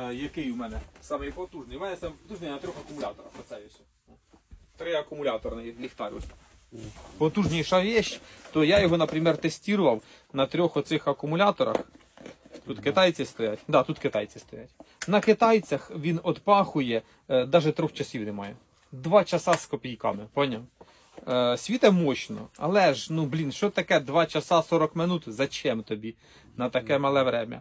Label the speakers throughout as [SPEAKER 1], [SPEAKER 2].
[SPEAKER 1] Е, який у мене самий потужний? У мене самий потужний на трьох акумуляторах. Оце ось. Три акумуляторний ліхтар. Потужніша вещь, то я його, наприклад, тестував на трьох оцих акумуляторах. Тут китайці стоять. Да, тут китайці стоять. На китайцях він отпахує, е, навіть трьох часів немає. Два часа з копійками, поняв? Е, світе мощно, але ж, ну блін, що таке 2 часа 40 минут? Зачем тобі на таке мале время?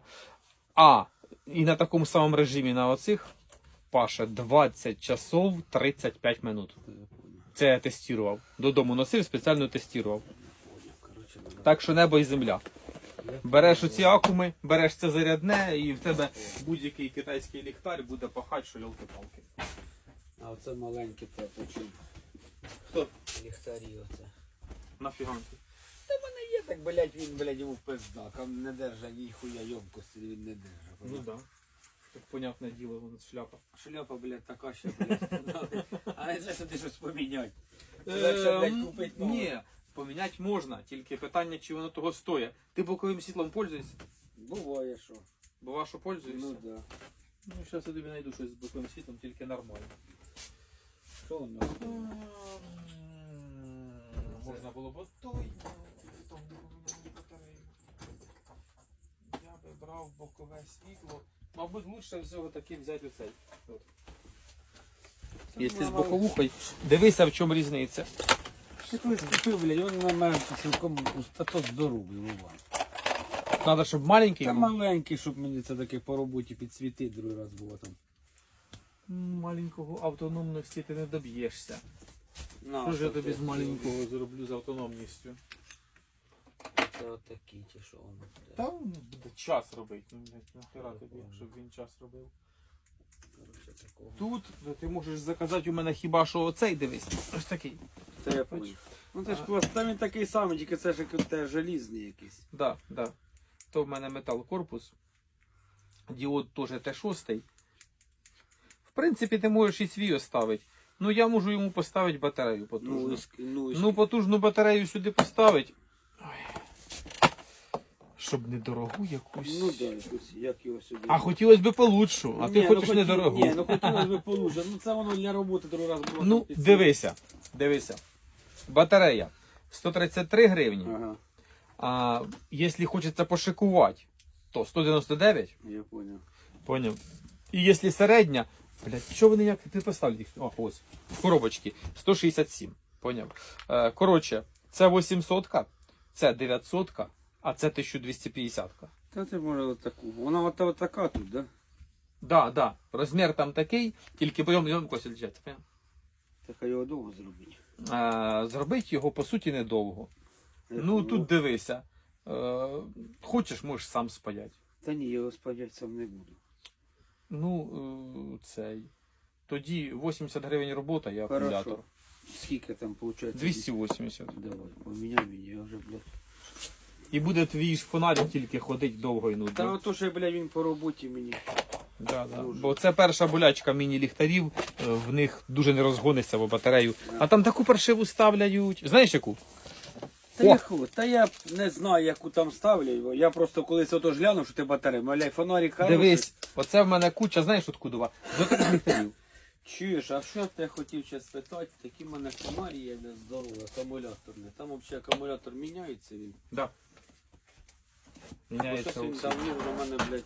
[SPEAKER 1] А, і на такому самому режимі на оцих паше 20 часов 35 минут. Це я тестував. Додому носив, спеціально тестував. Так що небо і земля. Береш оці акуми, береш це зарядне, і в тебе будь-який китайський ліхтар буде пахати, що йолки-палки.
[SPEAKER 2] А оце маленьке те почув.
[SPEAKER 1] Хто?
[SPEAKER 2] Ліхтарі оце.
[SPEAKER 1] Нафіганки.
[SPEAKER 2] Так, блядь, він, блядь, йому пизда. Там не держа ніхуя йомкості, він не держа.
[SPEAKER 1] Ну да. Так понятне діло, воно шляпа.
[SPEAKER 2] Шляпа, блядь, така ще, блядь. А не це, що ти щось поміняти. Легше, блядь, купить нову.
[SPEAKER 1] Ні, поміняти можна, тільки питання, чи воно того стоїть. Ти боковим світлом пользуєшся?
[SPEAKER 2] Буває, що.
[SPEAKER 1] Бува, що пользуєшся?
[SPEAKER 2] Ну да.
[SPEAKER 1] Ну, зараз я тобі знайду щось з боковим світлом, тільки нормально.
[SPEAKER 2] Що воно?
[SPEAKER 1] Можна було б той. Хто не. Я би брав бокове світло. Мабуть, лучше всього таки взяти оцей. От. Якщо з боковухою, дивися, в чому різниця.
[SPEAKER 2] Ти колись купив, він на мене цілком стато здоровий, Вова.
[SPEAKER 1] Треба, щоб маленький.
[SPEAKER 2] Та
[SPEAKER 1] був.
[SPEAKER 2] маленький, щоб мені це таке по роботі підсвітити другий раз було там.
[SPEAKER 1] Маленького автономності ти не доб'єшся. Що ж я тобі з маленького зроблю з автономністю?
[SPEAKER 2] Це отакі, чи що воно.
[SPEAKER 1] Та ну, буде час робити. Ну, блядь, нахера тобі, щоб він час робив.
[SPEAKER 2] Такого.
[SPEAKER 1] Тут ну, ти можеш заказати у мене хіба що оцей дивись. Ось такий.
[SPEAKER 2] Та я понял. Ну це ж просто там він такий самий, тільки це ж як те желізний якийсь.
[SPEAKER 1] Да, да. То в мене метал корпус. Діод теж Т6. В принципі, ти можеш і свій оставити. Ну я можу йому поставити батарею потужну.
[SPEAKER 2] Ну, і ск- ну, і
[SPEAKER 1] Ну, потужну батарею сюди поставити. Щоб недорогу якусь.
[SPEAKER 2] Ну да, якось, як його сюди.
[SPEAKER 1] А хотілося б получшу, а ти
[SPEAKER 2] Ні,
[SPEAKER 1] хочеш
[SPEAKER 2] ну, хоті-
[SPEAKER 1] недорогу.
[SPEAKER 2] Ні, ну хотілося б получше. Ну це воно для роботи другий раз було.
[SPEAKER 1] Ну,
[SPEAKER 2] там під-
[SPEAKER 1] дивися, дивися. Батарея 133 гривні.
[SPEAKER 2] Ага,
[SPEAKER 1] А якщо хочеться пошикувати, то 199.
[SPEAKER 2] я понял.
[SPEAKER 1] Поняв. І якщо середня, блядь, що вони як ти поставив їх? О, ось. Коробочки 167. Поняв. Е, коротше, це 800, це 900, а це 1250.
[SPEAKER 2] Та ти може отаку. Вона от, от така тут, да?
[SPEAKER 1] Да, да. Розмір там такий, тільки прийом йому кось лежать. поняв?
[SPEAKER 2] Така його довго зробити.
[SPEAKER 1] Е, зробити його по суті недовго.
[SPEAKER 2] Як
[SPEAKER 1] Ну
[SPEAKER 2] його-
[SPEAKER 1] тут дивися. Е, хочеш, можеш сам спаяти.
[SPEAKER 2] Та ні, я його спадять сам не буду.
[SPEAKER 1] Ну, е, цей. Тоді 80 гривень робота і акумулятор.
[SPEAKER 2] Скільки там виходить?
[SPEAKER 1] 280.
[SPEAKER 2] Давай, поміняй мені, я вже, блядь.
[SPEAKER 1] І буде твій ж фонарик тільки ходить довго і
[SPEAKER 2] Та
[SPEAKER 1] нудно.
[SPEAKER 2] ото що, блядь, він по роботі мені.
[SPEAKER 1] Да, да. Бо це перша болячка міні-ліхтарів, е, в них дуже не розгониться, бо батарею. А там таку паршиву ставляють. Знаєш яку?
[SPEAKER 2] Та
[SPEAKER 1] О!
[SPEAKER 2] я та я не знаю, яку там ставлять. бо Я просто колись ото ж глянув, що ти батарея. Маляй, фонарик хороший.
[SPEAKER 1] Дивись, оце в мене куча, знаєш откудова? До таких ліхтарів.
[SPEAKER 2] Чуєш, а що я хотів ще спитати? Такі в мене комарі є здорові, акумуляторні. Там взагалі акумулятор міняється він.
[SPEAKER 1] Да. Міняється.
[SPEAKER 2] щось у мене, блядь,